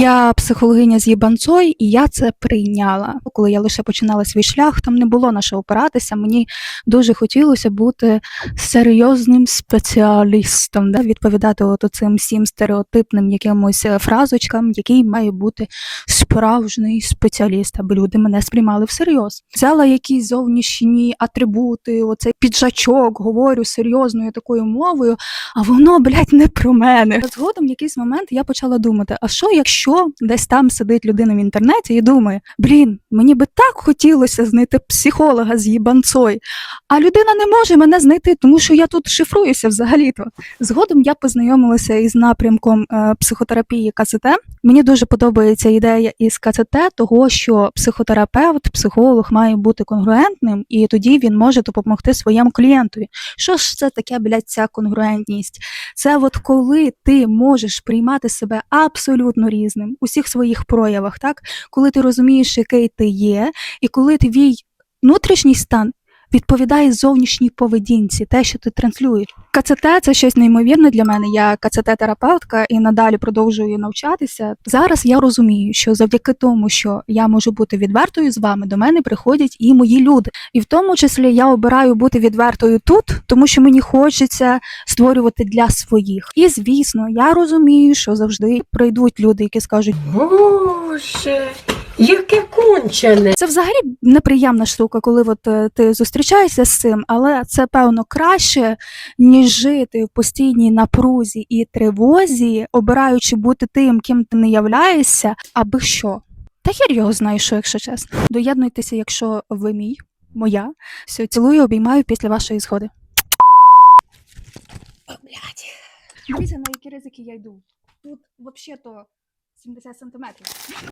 Я психологиня з Єбанцой, і я це прийняла. Коли я лише починала свій шлях, там не було на що опиратися. Мені дуже хотілося бути серйозним спеціалістом, да? відповідати от цим всім стереотипним якимось е, фразочкам, який має бути справжній спеціаліст, аби люди мене сприймали всерйоз. Взяла якісь зовнішні атрибути, оцей піджачок, говорю серйозною такою мовою, а воно, блядь, не про мене. Згодом в якийсь момент я почала думати: а що, якщо десь там сидить людина в інтернеті і думає, блін, мені би так хотілося знайти психолога з їбанцой, а людина не може мене знайти, тому що я тут шифруюся взагалі-то. Згодом я познайомилася із напрямком е, психотерапії КЦТ. Мені дуже подобається ідея із КЦТ, того що психотерапевт, психолог має бути конгруентним, і тоді він може допомогти своєму клієнтові. Що ж це таке, блядь, ця конгруентність? Це от коли ти можеш приймати себе абсолютно різним у всіх своїх проявах, так? Коли ти розумієш, який ти є, і коли твій внутрішній стан відповідає зовнішній поведінці, те, що ти транслюєш. КЦТ це щось неймовірне для мене. Я КЦТ-терапевтка і надалі продовжую навчатися. Зараз я розумію, що завдяки тому, що я можу бути відвертою з вами, до мене приходять і мої люди. І в тому числі я обираю бути відвертою тут, тому що мені хочеться створювати для своїх. І звісно, я розумію, що завжди прийдуть люди, які скажуть, Боже, яке кончене. Це взагалі неприємна штука, коли от е, ти зустрічаєшся з цим, але це певно краще, ніж жити в постійній напрузі і тривозі, обираючи бути тим, ким ти не являєшся, аби що. Та хер його знає, що, якщо чесно. Доєднуйтеся, якщо ви мій, моя. Все, цілую, обіймаю після вашої згоди. Дивіться, на які ризики я йду. Тут взагалі-то 70 сантиметрів.